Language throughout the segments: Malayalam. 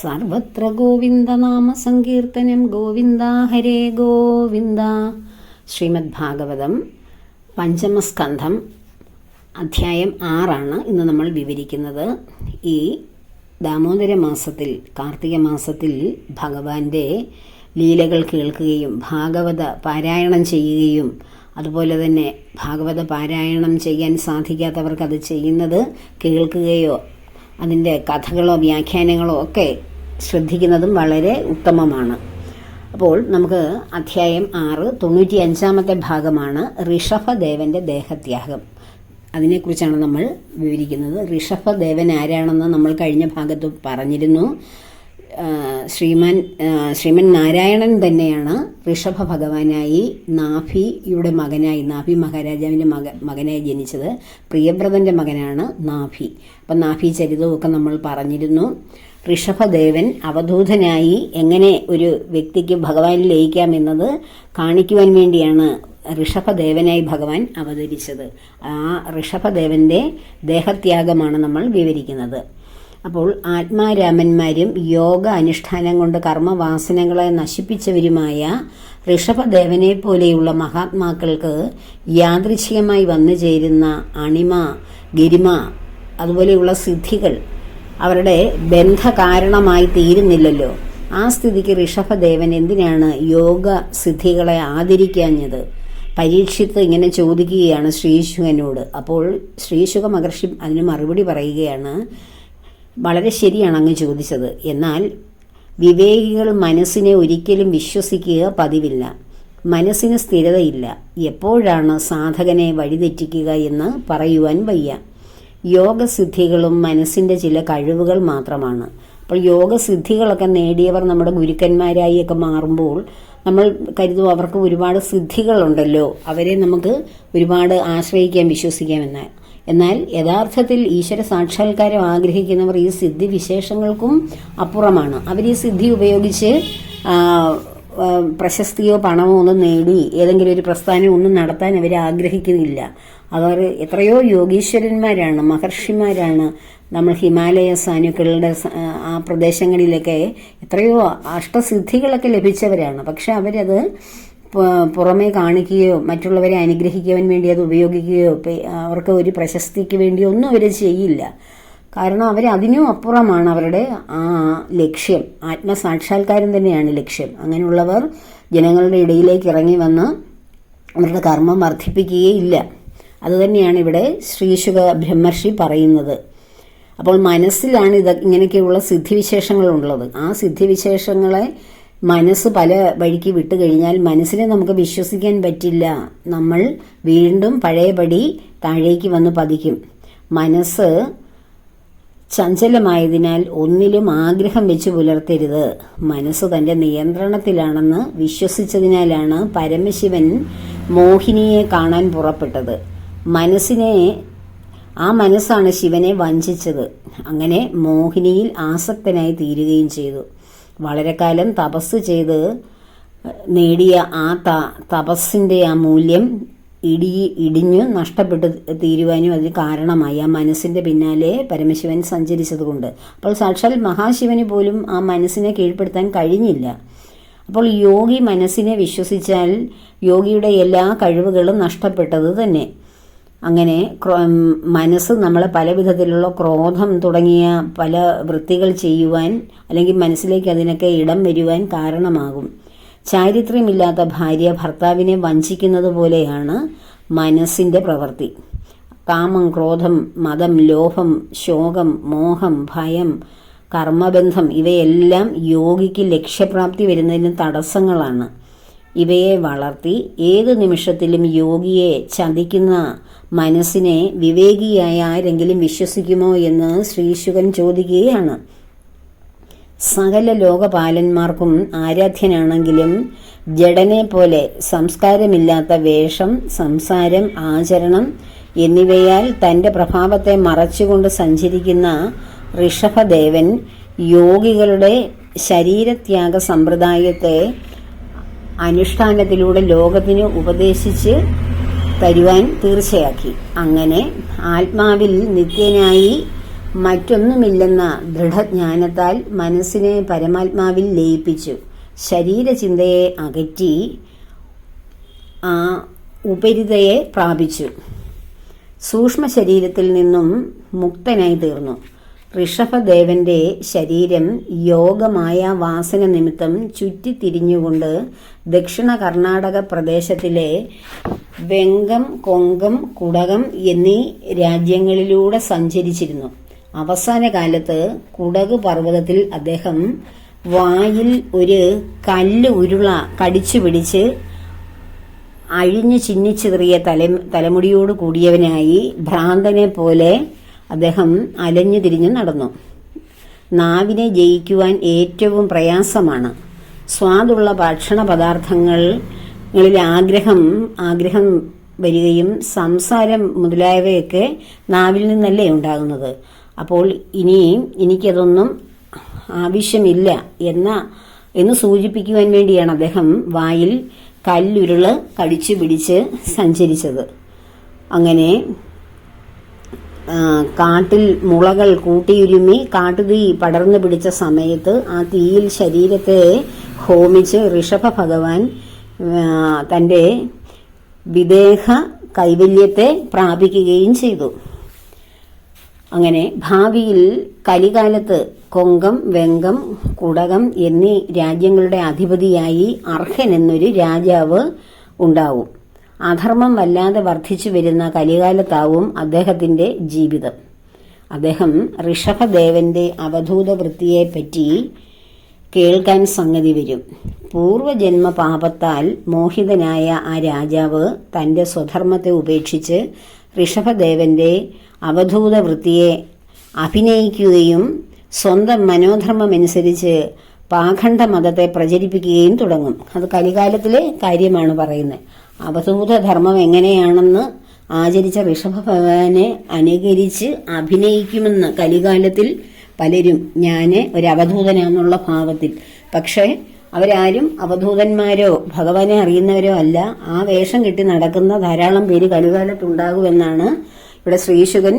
സർവത്ര ഗോവിന്ദനാമ സങ്കീർത്തനം. ഗോവിന്ദ ഹരേ ഗോവിന്ദ. ശ്രീമദ് ഭാഗവതം പഞ്ചമസ്കന്ധം അധ്യായം ആറാണ് ഇന്ന് നമ്മൾ വിവരിക്കുന്നത്. ഈ ദാമോദര മാസത്തിൽ കാർത്തിക മാസത്തിൽ ഭഗവാന്റെ ലീലകൾ കേൾക്കുകയും ഭാഗവത പാരായണം ചെയ്യുകയും അതുപോലെ തന്നെ ഭാഗവത പാരായണം ചെയ്യാൻ സാധിക്കാത്തവർക്ക് അത് ചെയ്യുന്നത് കേൾക്കുകയോ അതിന്റെ കഥകളോ വ്യാഖ്യാനങ്ങളോ ഒക്കെ ശ്രദ്ധിക്കുന്നതും വളരെ ഉത്തമമാണ്. അപ്പോൾ നമുക്ക് അധ്യായം ആറ് തൊണ്ണൂറ്റി അഞ്ചാമത്തെ ഭാഗമാണ് ഋഷഭദേവന്റെ ദേഹത്യാഗം. അതിനെക്കുറിച്ചാണ് നമ്മൾ വിവരിക്കുന്നത്. ഋഷഭദേവൻ ആരാണെന്ന് നമ്മൾ കഴിഞ്ഞ ഭാഗത്ത് പറഞ്ഞിരുന്നു. ശ്രീമാൻ ശ്രീമൻ നാരായണൻ തന്നെയാണ് ഋഷഭ ഭഗവാനായി നാഭിയുടെ മകനായി നാഭി മഹാരാജാവിന്റെ മക മകനായി ജനിച്ചത്. പ്രിയവ്രതന്റെ മകനാണ് നാഭി. അപ്പം നാഭി ചരിതമൊക്കെ നമ്മൾ പറഞ്ഞിരുന്നു. ഋഷഭദേവൻ അവധൂതനായി എങ്ങനെ ഒരു വ്യക്തിക്ക് ഭഗവാനിൽ ലയിക്കാമെന്നത് കാണിക്കുവാൻ വേണ്ടിയാണ് ഋഷഭദേവനായി ഭഗവാൻ അവതരിച്ചത്. ആ ഋഷഭദേവന്റെ ദേഹത്യാഗമാണ് നമ്മൾ വിവരിക്കുന്നത്. അപ്പോൾ ആത്മാരാമന്മാരും യോഗ അനുഷ്ഠാനം കൊണ്ട് കർമ്മവാസനകളെ നശിപ്പിച്ചവരുമായ ഋഷഭദേവനെ പോലെയുള്ള മഹാത്മാക്കൾക്ക് യാദൃച്ഛികമായി വന്നു ചേരുന്ന അണിമ ഗിരിമ അതുപോലെയുള്ള സിദ്ധികൾ അവരുടെ ബന്ധകാരണമായി തീരുന്നില്ലല്ലോ. ആ സ്ഥിതിക്ക് ഋഷഭദേവൻ എന്തിനാണ് യോഗ സിദ്ധികളെ ആദരിക്കാഞ്ഞത്? പരീക്ഷിത്ത് ഇങ്ങനെ ചോദിക്കുകയാണ് ശ്രീശുഖനോട്. അപ്പോൾ ശ്രീശുഖ മഹർഷി അതിന് മറുപടി പറയുകയാണ് വളരെ ശരിയാണ് അങ്ങ് ചോദിച്ചത്. എന്നാൽ വിവേകികൾ മനസ്സിനെ ഒരിക്കലും വിശ്വസിക്കുക പതിവില്ല. മനസ്സിന് സ്ഥിരതയില്ല. എപ്പോഴാണ് സാധകനെ വഴിതെറ്റിക്കുക എന്ന് പറയുവാൻ വയ്യ. യോഗസിദ്ധികളും മനസ്സിന്റെ ചില കഴിവുകൾ മാത്രമാണ്. അപ്പോൾ യോഗസിദ്ധികളൊക്കെ നേടിയവർ നമ്മുടെ ഗുരുക്കന്മാരായി മാറുമ്പോൾ നമ്മൾ കരുതും അവർക്ക് ഒരുപാട് സിദ്ധികളുണ്ടല്ലോ. അവരെ നമുക്ക് ഒരുപാട് ആശ്രയിക്കാം വിശ്വസിക്കാം എന്നാൽ. യഥാർത്ഥത്തിൽ ഈശ്വര സാക്ഷാത്കാരം ആഗ്രഹിക്കുന്നവർ ഈ സിദ്ധി വിശേഷങ്ങൾക്കും അപ്പുറമാണ്. അവർ ഈ സിദ്ധി ഉപയോഗിച്ച് പ്രശസ്തിയോ പണമോ ഒന്നും നേടി ഏതെങ്കിലും ഒരു പ്രസ്ഥാനം ഒന്നും നടത്താൻ അവർ ആഗ്രഹിക്കുന്നില്ല. അവർ എത്രയോ യോഗീശ്വരന്മാരാണ് മഹർഷിമാരാണ്. നമ്മൾ ഹിമാലയ സാനുക്കളുടെ ആ പ്രദേശങ്ങളിലൊക്കെ എത്രയോ അഷ്ടസിദ്ധികളൊക്കെ ലഭിച്ചവരാണ്. പക്ഷെ അവരത് പുറമേ കാണിക്കുകയോ മറ്റുള്ളവരെ അനുഗ്രഹിക്കാൻ വേണ്ടി അത് ഉപയോഗിക്കുകയോ അവർക്ക് ഒരു പ്രശസ്തിക്ക് വേണ്ടിയോ ഒന്നും അവർ ചെയ്യില്ല. കാരണം അവർ അതിനും അപ്പുറമാണ് അവരുടെ ആ ലക്ഷ്യം. ആത്മസാക്ഷാത്കാരം തന്നെയാണ് ലക്ഷ്യം. അങ്ങനെയുള്ളവർ ജനങ്ങളുടെ ഇടയിലേക്ക് ഇറങ്ങി വന്ന് അവരുടെ കർമ്മം വർദ്ധിപ്പിക്കുകയില്ല അതുതന്നെയാണ് ഇവിടെ ശ്രീശുഖ ബ്രഹ്മർഷി പറയുന്നത്. അപ്പോൾ മനസ്സിലാണ് ഇത് ഇങ്ങനെയൊക്കെയുള്ള സിദ്ധിവിശേഷങ്ങളുള്ളത്. ആ സിദ്ധിവിശേഷങ്ങളെ മനസ്സ് പല വഴിക്ക് വിട്ടു കഴിഞ്ഞാൽ മനസ്സിനെ നമുക്ക് വിശ്വസിക്കാൻ പറ്റില്ല. നമ്മൾ വീണ്ടും പഴയപടി താഴേക്ക് വന്ന് പതിക്കും. മനസ്സ് ചഞ്ചലമായതിനാൽ ഒന്നിലും ആഗ്രഹം വെച്ച് പുലർത്തരുത്. മനസ്സ് തന്റെ നിയന്ത്രണത്തിലാണെന്ന് വിശ്വസിച്ചതിനാലാണ് പരമശിവൻ മോഹിനിയെ കാണാൻ പുറപ്പെട്ടത്. മനസ്സിനെ ആ മനസ്സാണ് ശിവനെ വഞ്ചിച്ചത്. അങ്ങനെ മോഹിനിയിൽ ആസക്തനായി തീരുകയും ചെയ്തു. വളരെ കാലം തപസ് ചെയ്ത് നേടിയ ആ ത തപസ്സിന്റെ ആ മൂല്യം ഇടി ഇടിഞ്ഞു നഷ്ടപ്പെട്ട് തീരുവാനും അതിന് കാരണമായി. ആ മനസ്സിന്റെ പിന്നാലെ പരമശിവൻ സഞ്ചരിച്ചതുകൊണ്ട്. അപ്പോൾ സാക്ഷാൽ മഹാശിവന് പോലും ആ മനസ്സിനെ കീഴ്പ്പെടുത്താൻ കഴിഞ്ഞില്ല. അപ്പോൾ യോഗി മനസ്സിനെ വിശ്വസിച്ചാൽ യോഗിയുടെ എല്ലാ കഴിവുകളും നഷ്ടപ്പെട്ടത് തന്നെ. അങ്ങനെ മനസ്സ് നമ്മളെ പല വിധത്തിലുള്ള ക്രോധം തുടങ്ങിയ പല വൃത്തികൾ ചെയ്യുവാൻ അല്ലെങ്കിൽ മനസ്സിലേക്ക് അതിനൊക്കെ ഇടം വരുവാൻ കാരണമാകും. ചാരിത്ര്യമില്ലാത്ത ഭാര്യ ഭർത്താവിനെ വഞ്ചിക്കുന്നത് പോലെയാണ് മനസ്സിന്റെ പ്രവൃത്തി. കാമം ക്രോധം മതം ലോഭം ശോകം മോഹം ഭയം കർമ്മബന്ധം ഇവയെല്ലാം യോഗിക്ക് ലക്ഷ്യപ്രാപ്തി വരുന്നതിന് തടസ്സങ്ങളാണ്. ഇവയെ വളർത്തി ഏത് നിമിഷത്തിലും യോഗിയെ ചതിക്കുന്ന മനസ്സിനെ വിവേകിയായ ആരെങ്കിലും വിശ്വസിക്കുമോ എന്ന് ശ്രീശുകൻ ചോദിക്കുകയാണ്. സകല ലോകപാലന്മാർക്കും ആരാധ്യനാണെങ്കിലും ജഡനെ പോലെ സംസ്കാരമില്ലാത്ത വേഷം സംസാരം ആചരണം എന്നിവയാൽ തന്റെ പ്രഭാവത്തെ മറച്ചുകൊണ്ട് സഞ്ചരിക്കുന്ന ഋഷഭദേവൻ യോഗികളുടെ ശരീരത്യാഗ സമ്പ്രദായത്തെ അനുഷ്ഠാനത്തിലൂടെ ലോകത്തിന് ഉപദേശിച്ച് തരുവാൻ തീർച്ചയാക്കി. അങ്ങനെ ആത്മാവിൽ നിത്യനായി മറ്റൊന്നുമില്ലെന്ന ദൃഢജ്ഞാനത്താൽ മനസ്സിനെ പരമാത്മാവിൽ ലയിപ്പിച്ചു. ശരീരചിന്തയെ അകറ്റി ആ ഉപരിതയെ പ്രാപിച്ചു. സൂക്ഷ്മ ശരീരത്തിൽ നിന്നും മുക്തനായി തീർന്നു. ഋഷഭദേവന്റെ ശരീരം യോഗമായ വാസന നിമിത്തം ചുറ്റിത്തിരിഞ്ഞുകൊണ്ട് ദക്ഷിണ കർണാടക പ്രദേശത്തിലെ വെങ്കം കൊങ്കം കുടകം എന്നീ രാജ്യങ്ങളിലൂടെ സഞ്ചരിച്ചിരുന്നു. അവസാന കാലത്ത് കുടക് പർവതത്തിൽ അദ്ദേഹം വായിൽ ഒരു കല്ല് ഉരുള കടിച്ചു പിടിച്ച് അഴിഞ്ഞു ചിന്നിച്ചിതറിയ തല തലമുടിയോട് കൂടിയവനായി ഭ്രാന്തനെ പോലെ അദ്ദേഹം അലഞ്ഞു തിരിഞ്ഞു നടന്നു. നാവിനെ ജയിക്കുവാൻ ഏറ്റവും പ്രയാസമാണ്. സ്വാദുള്ള ഭക്ഷണ പദാർത്ഥങ്ങളിൽ ആഗ്രഹം ആഗ്രഹം വരികയും സംസാരം മുതലായവയൊക്കെ നാവിൽ നിന്നല്ലേ ഉണ്ടാകുന്നത്. അപ്പോൾ ഇനി എനിക്കതൊന്നും ആവശ്യമില്ല എന്ന എന്ന് സൂചിപ്പിക്കുവാൻ വേണ്ടിയാണ് അദ്ദേഹം വായിൽ കല്ലുരുൾ കടിച്ചു പിടിച്ച് സഞ്ചരിച്ചത്. അങ്ങനെ കാട്ടിൽ മുളകൾ കൂട്ടിയുരുമി കാട്ടുതീ പടർന്നു പിടിച്ച സമയത്ത് ആ തീയിൽ ശരീരത്തെ ഹോമിച്ച് ഋഷഭ ഭഗവാൻ തന്റെ വിദേഹ കൈവല്യത്തെ പ്രാപിക്കുകയും ചെയ്തു. അങ്ങനെ ഭാവിയിൽ കലികാലത്ത് കൊങ്കം വെങ്കം കുടകം എന്നീ രാജ്യങ്ങളുടെ അധിപതിയായി അർഹൻ എന്നൊരു രാജാവ് ഉണ്ടാവും. അധർമ്മം വല്ലാതെ വർദ്ധിച്ചു വരുന്ന കലികാലത്താവും അദ്ദേഹത്തിന്റെ ജീവിതം. അദ്ദേഹം ഋഷഭദേവന്റെ അവധൂത വൃത്തിയെപ്പറ്റി കേൾക്കാൻ സംഗതി വരും. പൂർവജന്മ പാപത്താൽ മോഹിതനായ ആ രാജാവ് തന്റെ സ്വധർമ്മത്തെ ഉപേക്ഷിച്ച് ഋഷഭദേവന്റെ അവധൂത വൃത്തിയെ അഭിനയിക്കുകയും സ്വന്തം മനോധർമ്മമനുസരിച്ച് പാഖണ്ഡ മതത്തെ പ്രചരിപ്പിക്കുകയും തുടങ്ങും. അത് കലികാലത്തിലെ കാര്യമാണ് പറയുന്നത്. അവധൂത ധർമ്മം എങ്ങനെയാണെന്ന് ആചരിച്ച ഋഷഭ ഭഗവാനെ അനുകരിച്ച് അഭിനയിക്കുമെന്ന് കലികാലത്തിൽ പലരും ഞാൻ ഒരു അവധൂതനാന്നുള്ള ഭാവത്തിൽ. പക്ഷേ അവരാരും അവധൂതന്മാരോ ഭഗവാനെ അറിയുന്നവരോ അല്ല. ആ വേഷം കെട്ടി നടക്കുന്ന ധാരാളം പേര് കലികാലത്തുണ്ടാകുമെന്നാണ് ഇവിടെ ശ്രീശുകൻ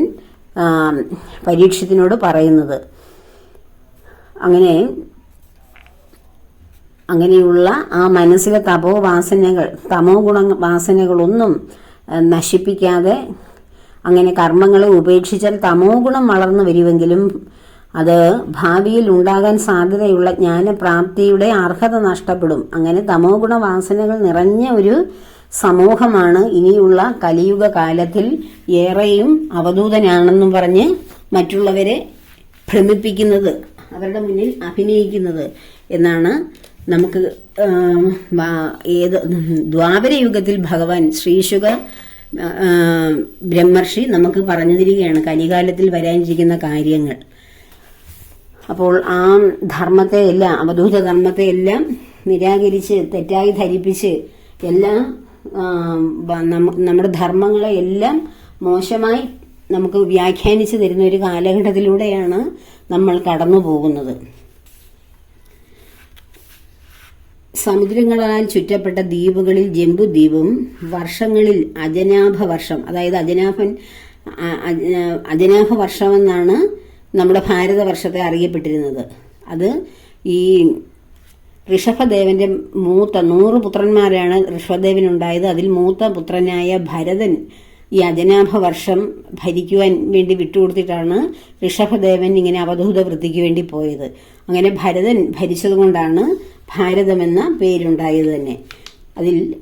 ആ, പരീക്ഷത്തിനോട് പറയുന്നത്. അങ്ങനെ അങ്ങനെയുള്ള ആ മനസ്സിലെ തപോ വാസനകൾ തമോ ഗുണ വാസനകളൊന്നും നശിപ്പിക്കാതെ അങ്ങനെ കർമ്മങ്ങളെ ഉപേക്ഷിച്ചാൽ തമോ ഗുണം വളർന്നു വരുമെങ്കിലും അത് ഭാവിയിൽ ഉണ്ടാകാൻ സാധ്യതയുള്ള ജ്ഞാനപ്രാപ്തിയുടെ അർഹത നഷ്ടപ്പെടും. അങ്ങനെ തമോ ഗുണ വാസനകൾ നിറഞ്ഞ ഒരു സമൂഹമാണ് ഇനിയുള്ള കലിയുഗ കാലത്തിൽ ഏറെയും അവധൂതനാണെന്നും പറഞ്ഞ് മറ്റുള്ളവരെ ഭ്രമിപ്പിക്കുന്നത് അവരുടെ മുന്നിൽ അഭിനയിക്കുന്നത് എന്നാണ് നമുക്ക് ഏത് ദ്വാപര യുഗത്തിൽ ഭഗവാൻ ശ്രീശുക ബ്രഹ്മർഷി നമുക്ക് പറഞ്ഞു തരികയാണ് കലികാലത്തിൽ വരാനിരിക്കുന്ന കാര്യങ്ങൾ. അപ്പോൾ ആ ധർമ്മത്തെ എല്ലാം അവധൂത ധർമ്മത്തെ എല്ലാം നിരാകരിച്ച് തെറ്റായി ധരിപ്പിച്ച് എല്ലാം നമ്മുടെ ധർമ്മങ്ങളെ എല്ലാം മോശമായി നമുക്ക് വ്യാഖ്യാനിച്ചു തരുന്ന ഒരു കാലഘട്ടത്തിലൂടെയാണ് നമ്മൾ കടന്നു പോകുന്നത് സമുദ്രങ്ങളാൽ ചുറ്റപ്പെട്ട ദ്വീപുകളിൽ ജംബുദ്വീപും വർഷങ്ങളിൽ അജനാഭ വർഷം അതായത് അജനാഭൻ അജനാഭ വർഷമെന്നാണ് നമ്മുടെ ഭാരതവർഷത്തെ അറിയപ്പെട്ടിരുന്നത്. അത് ഈ ഋഷഭദേവന്റെ മൂത്ത നൂറ് പുത്രന്മാരാണ് ഋഷഭദേവനുണ്ടായത്. അതിൽ മൂത്ത പുത്രനായ ഭരതൻ ഈ അജനാഭ വർഷം ഭരിക്കുവാൻ വേണ്ടി വിട്ടുകൊടുത്തിട്ടാണ് ഋഷഭദേവൻ ഇങ്ങനെ അവധൂത വൃത്തിക്ക് വേണ്ടി പോയത്. അങ്ങനെ ഭരതൻ ഭരിച്ചതുകൊണ്ടാണ് ഭാരതമെന്ന പേരുണ്ടായത് തന്നെ. അതിൽ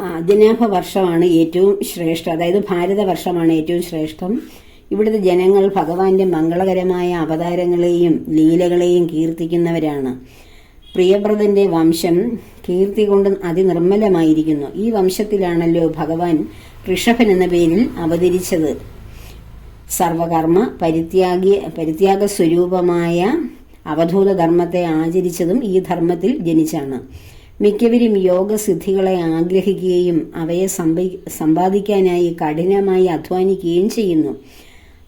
അജനാഭ വർഷമാണ് ഏറ്റവും ശ്രേഷ്ഠം. അതായത് ഭാരതവർഷമാണ് ഏറ്റവും ശ്രേഷ്ഠം. ഇവിടുത്തെ ജനങ്ങൾ ഭഗവാന്റെ മംഗളകരമായ അവതാരങ്ങളെയും ലീലകളെയും കീർത്തിക്കുന്നവരാണ്. പ്രിയവ്രതന്റെ വംശം കീർത്തി കൊണ്ട് അതിനിർമ്മലമായിരിക്കുന്നു. ഈ വംശത്തിലാണല്ലോ ഭഗവാൻ ഋഷഭൻ എന്ന പേരിൽ അവതരിച്ചത്. സർവകർമ്മ പരിത്യാഗി പരിത്യാഗ സ്വരൂപമായ അവധൂത ധർമ്മത്തെ ആചരിച്ചതും ഈ ധർമ്മത്തിൽ ജനിച്ചാണ്. മിക്കവരും യോഗസിദ്ധികളെ ആഗ്രഹിക്കുകയും അവയെ സമ്പ- സമ്പാദിക്കാനായി കഠിനമായി അധ്വാനിക്കുകയും ചെയ്യുന്നു.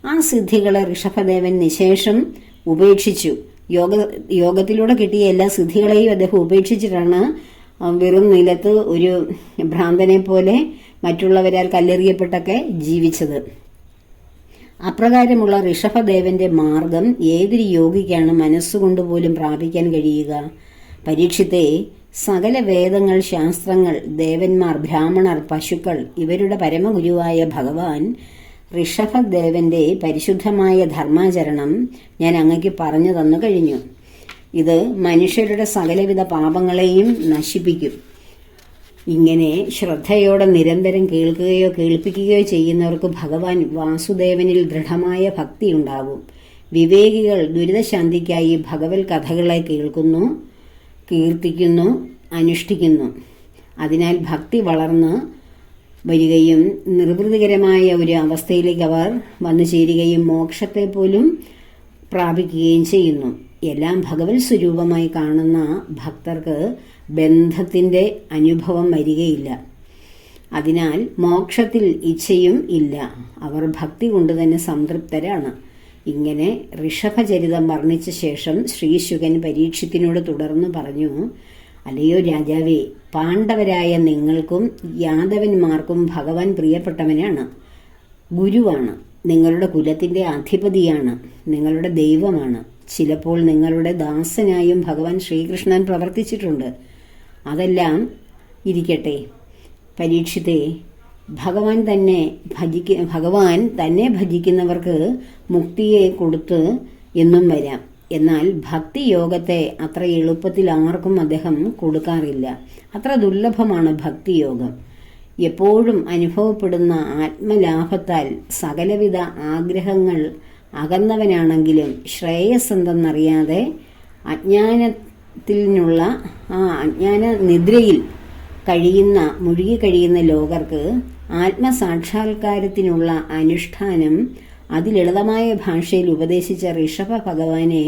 ആ സിദ്ധികളെ ഋഷഭദേവൻ നിശേഷം ഉപേക്ഷിച്ചു. യോഗ യോഗത്തിലൂടെ കിട്ടിയ എല്ലാ സിദ്ധികളെയും അദ്ദേഹം ഉപേക്ഷിച്ചിട്ടാണ് വെറും നിലത്ത് ഒരു ഭ്രാന്തനെ പോലെ മറ്റുള്ളവരാൽ കല്ലെറിയപ്പെട്ടൊക്കെ ജീവിച്ചത്. അപ്രകാരമുള്ള ഋഷഭദേവന്റെ മാർഗം ഏതൊരു യോഗിക്കാണ് മനസ്സുകൊണ്ട് പോലും പ്രാപിക്കാൻ കഴിയുക? പരീക്ഷത്തെ സകല വേദങ്ങൾ ശാസ്ത്രങ്ങൾ ദേവന്മാർ ബ്രാഹ്മണർ പശുക്കൾ ഇവരുടെ പരമഗുരുവായ ഭഗവാൻ ഋഷഭദേവന്റെ പരിശുദ്ധമായ ധർമാചരണം ഞാൻ അങ്ങക്ക് പറഞ്ഞു തന്നു കഴിഞ്ഞു. ഇത് മനുഷ്യരുടെ സകലവിധ പാപങ്ങളെയും നശിപ്പിക്കും. ഇങ്ങനെ ശ്രദ്ധയോടെ നിരന്തരം കേൾക്കുകയോ കേൾപ്പിക്കുകയോ ചെയ്യുന്നവർക്ക് ഭഗവാൻ വാസുദേവനിൽ ദൃഢമായ ഭക്തി ഉണ്ടാകും വിവേകികൾ ദുരിതശാന്തിക്കായി ഭഗവത് കഥകളെ കേൾക്കുന്നു കീർത്തിക്കുന്നു അനുഷ്ഠിക്കുന്നു. അതിനാൽ ഭക്തി വളർന്ന് വരികയും നിർവൃതികരമായ ഒരു അവസ്ഥയിലേക്ക് അവർ വന്നു ചേരുകയും മോക്ഷത്തെ പോലും പ്രാപിക്കുകയും ചെയ്യുന്നു. എല്ലാം ഭഗവത് സ്വരൂപമായി കാണുന്ന ഭക്തർക്ക് ബന്ധത്തിന്റെ അനുഭവം വരികയില്ല. അതിനാൽ മോക്ഷത്തിൽ ഇച്ഛയും ഇല്ല. അവർ ഭക്തി കൊണ്ട് തന്നെ സംതൃപ്തരാണ്. ഇങ്ങനെ ഋഷഭചരിതം വർണിച്ച ശേഷം ശ്രീശുകൻ പരീക്ഷത്തിനോട് തുടർന്ന് പറഞ്ഞു അല്ലയോ രാജാവേ പാണ്ഡവരായ നിങ്ങൾക്കും യാദവന്മാർക്കും ഭഗവാൻ പ്രിയപ്പെട്ടവനാണ്. ഗുരുവാണ്. നിങ്ങളുടെ കുലത്തിന്റെ അധിപതിയാണ്. നിങ്ങളുടെ ദൈവമാണ്. ചിലപ്പോൾ നിങ്ങളുടെ ദാസനായും ഭഗവാൻ ശ്രീകൃഷ്ണൻ പ്രവർത്തിച്ചിട്ടുണ്ട്. അതെല്ലാം ഇരിക്കട്ടെ. പരീക്ഷിത്തെ ഭഗവാൻ തന്നെ ഭജിക്ക ഭഗവാൻ തന്നെ ഭജിക്കുന്നവർക്ക് മുക്തിയെ കൊടുത്ത് എന്നും വരാം. എന്നാൽ ഭക്തി യോഗത്തെ അത്ര എളുപ്പത്തിൽ ആർക്കും അദ്ദേഹം കൊടുക്കാറില്ല. അത്ര ദുർലഭമാണ് ഭക്തിയോഗം എപ്പോഴും അനുഭവപ്പെടുന്ന ആത്മലാഭത്താൽ സകലവിധ ആഗ്രഹങ്ങൾ അകന്നവനാണെങ്കിലും ശ്രേയസ് എന്തെന്നറിയാതെ അജ്ഞാനത്തിനുള്ള ആ അജ്ഞാന നിദ്രയിൽ കഴിയുന്ന മുഴുകി കഴിയുന്ന ലോകർക്ക് ആത്മസാക്ഷാത്കാരത്തിനുള്ള അനുഷ്ഠാനം അതിലളിതമായ ഭാഷയിൽ ഉപദേശിച്ച ഋഷഭ ഭഗവാനെ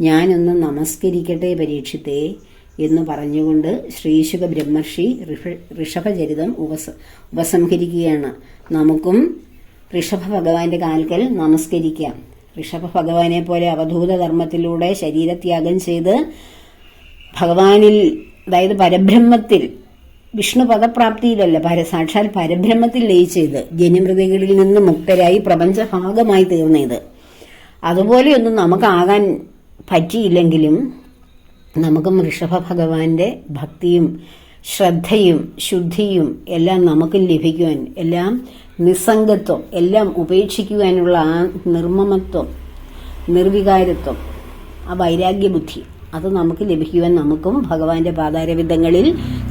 ഞാനൊന്ന് നമസ്കരിക്കട്ടെ പരീക്ഷിത്തെ എന്ന് പറഞ്ഞുകൊണ്ട് ശ്രീശുക ബ്രഹ്മർഷി ഋഷ- ഋഷഭചരിതം ഉപസ ഉപസംഹരിക്കുകയാണ്. നമുക്കും ഋഷഭ ഭഗവാന്റെ കാൽക്കൽ നമസ്കരിക്കാം. ഋഷഭ ഭഗവാനെ പോലെ അവധൂത ധർമ്മത്തിലൂടെ ശരീരത്യാഗം ചെയ്ത് ഭഗവാനിൽ അതായത് പരബ്രഹ്മത്തിൽ വിഷ്ണു പദപ്രാപ്തിയിലല്ല പര സാക്ഷാൽ പരബ്രഹ്മത്തിൽ ലയിച്ചത്. ജനിമൃതികളിൽ നിന്ന് മുക്തരായി പ്രപഞ്ച ഭാഗമായി തീർന്നത്. അതുപോലെയൊന്നും നമുക്കാകാൻ പറ്റിയില്ലെങ്കിലും നമുക്കും ഋഷഭ ഭഗവാന്റെ ഭക്തിയും ശ്രദ്ധയും ശുദ്ധിയും എല്ലാം നമുക്ക് ലഭിക്കുവാൻ എല്ലാം നിസ്സംഗത്വം എല്ലാം ഉപേക്ഷിക്കുവാനുള്ള ആ നിർമ്മമത്വം നിർവികാരത്വം ആ വൈരാഗ്യബുദ്ധി അത് നമുക്ക് ലഭിക്കുവാൻ നമുക്കും ഭഗവാന്റെ പാതാരവിധങ്ങളിൽ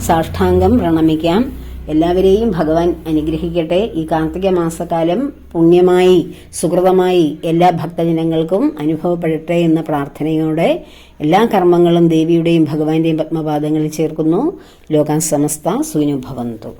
സാഷ്ടാംഗം പ്രണമിക്കാം. എല്ലാവരെയും ഭഗവാൻ അനുഗ്രഹിക്കട്ടെ. ഈ കാർത്തിക മാസക്കാലം പുണ്യമായി സുഹൃതമായി എല്ലാ ഭക്തജനങ്ങൾക്കും അനുഭവപ്പെടട്ടെ എന്ന പ്രാർത്ഥനയോടെ എല്ലാ കർമ്മങ്ങളും ദേവിയുടെയും ഭഗവാന്റെയും പത്മപാദങ്ങളിൽ ചേർക്കുന്നു. ലോകാൻ സമസ്ത സൂനുഭവന്തു